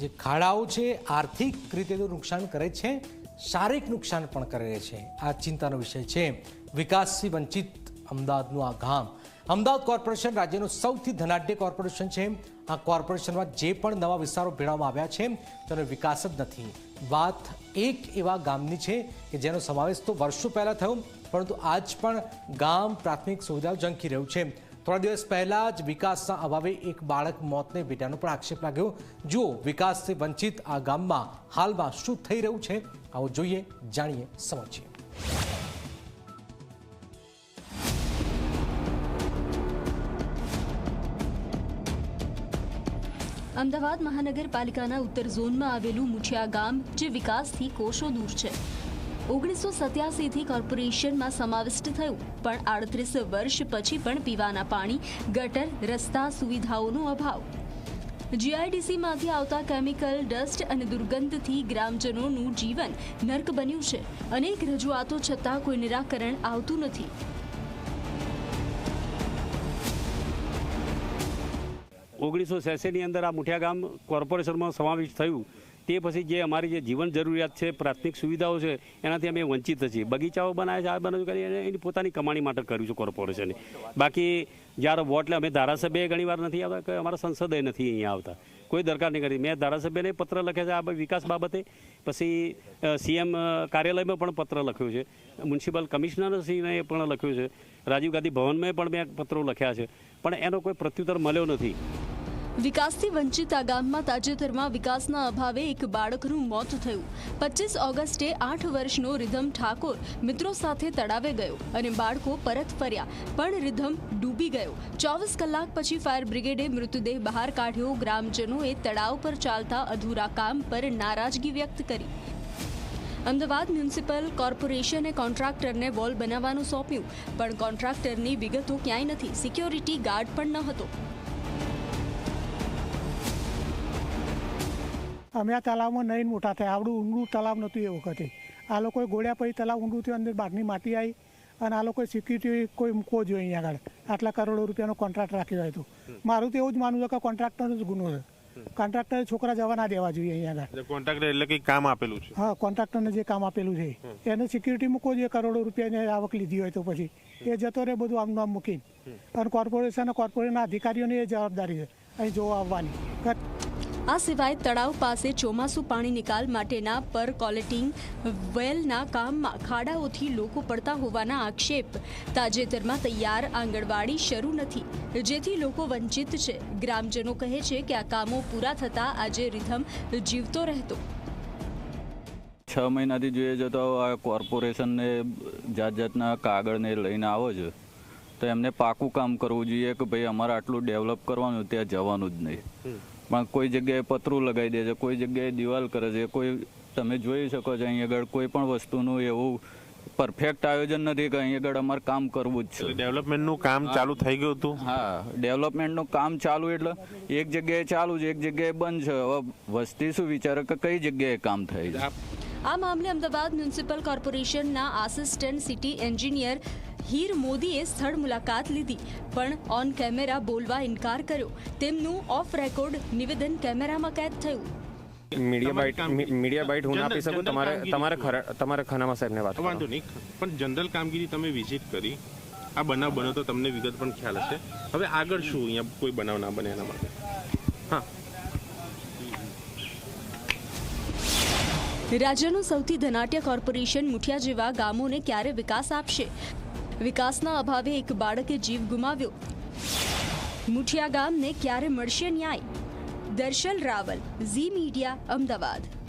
જે ખાડાઓ છે, આર્થિક રીતે તો નુકસાન કરે છે, શારીરિક નુકસાન પણ કરે છે. આ ચિંતાનો વિષય છે. વિકાસથી વંચિત અમદાવાદનું આ ગામ. અમદાવાદ કોર્પોરેશન રાજ્યનું સૌથી ધનાઢ્ય કોર્પોરેશન છે. આ કોર્પોરેશનમાં જે પણ નવા વિસ્તારો ભેળવવામાં આવ્યા છે, તેનો વિકાસ જ નથી. વાત એક એવા ગામની છે કે જેનો સમાવેશ તો વર્ષો પહેલાં થયો, પરંતુ આજ પણ ગામ પ્રાથમિક સુવિધાઓ ઝંખી રહ્યું છે. થોડા દિવસ પહેલા જ વિકાસના અભાવે એક બાળક મોતને ભેટ્યાનો પણ આક્ષેપ લાગ્યો. જુઓ, વિકાસથી વંચિત આ ગામમાં હાલમાં શું થઈ રહ્યું છે? આવો જોઈએ, જાણીએ, સમજીએ. અમદાવાદ મહાનગરપાલિકાના ઉત્તર ઝોનમાં આવેલું મુઠિયા ગામ, જે વિકાસથી કોષો દૂર છે. ઓગણીસો સત્યાસીથી કોર્પોરેશનમાં સમાવિષ્ટ થયું. પણ આડત્રીસ વર્ષ પછી પણ પીવાના પાણી, ગટર, રસ્તા સુવિધાઓનો અભાવ. જીઆઈડીસીમાંથી આવતા કેમિકલ, ડસ્ટ અને દુર્ગંધથી ગ્રામજનોનું જીવન નર્ક બન્યું છે. અનેક રજૂઆતો છતાં કોઈ નિરાકરણ આવતું નથી. ઓગણીસો સેંસીની અંદર આ મુઠિયા ગામ કોર્પોરેશનમાં સમાવેશ થયું. તે પછી જે અમારી જે જીવન જરૂરિયાત છે, પ્રાથમિક સુવિધાઓ છે, એનાથી અમે વંચિત છીએ. બગીચાઓ બનાવે છે, આ બનાવ્યું કરી અને એની પોતાની કમાણી માટે કર્યું છે કોર્પોરેશને બાકી જ્યારે વોટ લે, અમે ધારાસભ્ય ઘણી વાર નથી આવતા, કે અમારા સંસદે નથી અહીંયા આવતા. કોઈ દરકાર નહીં કરી મેં ધારાસભ્યને પત્ર લખ્યા છે, આ વિકાસ બાબતે. પછી સીએમ કાર્યાલયમાં પણ પત્ર લખ્યો છે. મ્યુનિસિપલ કમિશનરશ્રીને પણ લખ્યું છે. રાજીવ ગાંધી ભવનમાં પણ મેં પત્રો લખ્યા છે. પણ એનો કોઈ પ્રત્યુત્તર મળ્યો નથી. વિકાસથી વંચિત આ ગામમાં તાજેતરમાં વિકાસના અભાવે એક બાળકનું મોત થયું. પચીસ ઓગસ્ટે આઠ વર્ષનો રિધમ ઠાકોર મિત્રો સાથે તળાવે ગયો અને બાળકો પરત ફર્યા, પણ રિધમ ડૂબી ગયો. ચોવીસ કલાક પછી ફાયર બ્રિગેડે મૃતદેહ બહાર કાઢ્યો. ગ્રામજનોએ તળાવ પર ચાલતા અધૂરા કામ પર નારાજગી વ્યક્ત કરી. અમદાવાદ મ્યુનિસિપલ કોર્પોરેશને કોન્ટ્રાક્ટરને વોલ બનાવવાનું સોંપ્યું, પણ કોન્ટ્રાક્ટરની વિગતો ક્યાંય નથી. સિક્યોરિટી ગાર્ડ પણ ન હતો. અમે આ તલાવમાં નહીં મોટા થયા. આવડું ઊંડું તલાવ નહોતું એ વખતે. આ લોકોએ ગોળ્યા પછી તલાવ ઊંડું થયું અંદર બહારની માટી આવી અને આ લોકોએ સિક્યુરિટી કોઈ મૂકવો જોઈએ અહીંયા આગળ. આટલા કરોડો રૂપિયાનો કોન્ટ્રાક્ટ રાખ્યો હોય તો. મારું તો એવું જ માનવું છે કે કોન્ટ્રાક્ટરનો જ ગુનો છે. કોન્ટ્રાક્ટરે છોકરા જવા ના દેવા જોઈએ અહીંયા આગળ. કોન્ટ્રાક્ટર એટલે કંઈક કામ આપેલું છે. હા કોન્ટ્રાક્ટરને જે કામ આપેલું છે. એને સિક્યુરિટી મૂકવો જોઈએ કરોડો રૂપિયાની આવક લીધી હોય તો પછી. એ જતો રહે બધું આમનું આમ મૂકીને. અને કોર્પોરેશન કોર્પોરેશનના અધિકારીઓની એ જવાબદારી છે. અહીં જોવા આવવાની. આ સિવાય તળાવ પાસે ચોમાસું પાણી નિકાલ માટેના પર કોલેટિંગ વેલના કામમાં ખાડાઓથી લોકો પડતા હોવાના આક્ષેપ. તાજેતરમાં તૈયાર આંગણવાડી શરૂ નથી જેથી લોકો વંચિત છે. ગ્રામજનો કહે છે કે આ કામો પૂરા થતાં આજે રિધમ જીવતો રહેતો. છ મહિનાથી જોઈએ જતો તો આ કોર્પોરેશનને જાત જાતના કાગળને લઈને આવો છે. તો એમને પાકું કામ કરવું જોઈએ કે ભાઈ અમારે આટલું ડેવલપ કરવાનું ત્યાં જવાનું જ નહીં. પણ કોઈ જગ્યાએ પતરું લગાવી દે છે કોઈ જગ્યાએ દિવાલ કરે છે. કોઈ તમે જોઈ શકો છો અહીં આગળ કોઈ પણ વસ્તુનું એવું પરફેક્ટ આયોજન નથી કે અહીં આગળ અમારે કામ કરવું જ છે. ડેવલપમેન્ટનું કામ ચાલુ થઈ ગયું હતું? હા ડેવલપમેન્ટનું કામ ચાલુ એટલે એક જગ્યાએ ચાલુ છે એક જગ્યાએ બંધ છે. હવે વસ્તી શું વિચારે કે કઈ જગ્યાએ કામ થાય છે? આ મામલે અમદાવાદ મ્યુનિસિપલ કોર્પોરેશનના આસિસ્ટન્ટ સિટી એન્જિનિયર હીર મોદીએ સ્થળ મુલાકાત લીધી પણ ઓન કેમેરા બોલવા ઇનકાર કર્યો. તેમનું ઓફ રેકોર્ડ નિવેદન કેમેરામાં કેદ થયું. મીડિયા બાઇટ મીડિયા બાઇટ હું આપી શકું? તમારે ખાનામાં સાહેબને વાત વાંધો નહીં. પણ જનરલ કામગીરી તમે વિઝિટ કરી. આ બનાવ બન્યો તો તમને વિગત પણ ખ્યાલ હશે. હવે આગળ શું? અહીંયા કોઈ બનાવ ના બને એના માટે. હા. રાજ્યનું સૌથી ધનાટ્ય કોર્પોરેશન મુઠિયા જેવા ગામોને ક્યારે વિકાસ આપશે? વિકાસના અભાવે એક બાળકે જીવ ગુમાવ્યો. મુઠિયા ગામને ક્યારે મળશે ન્યાય? Darshal Raval, Zee media, Ahmedabad.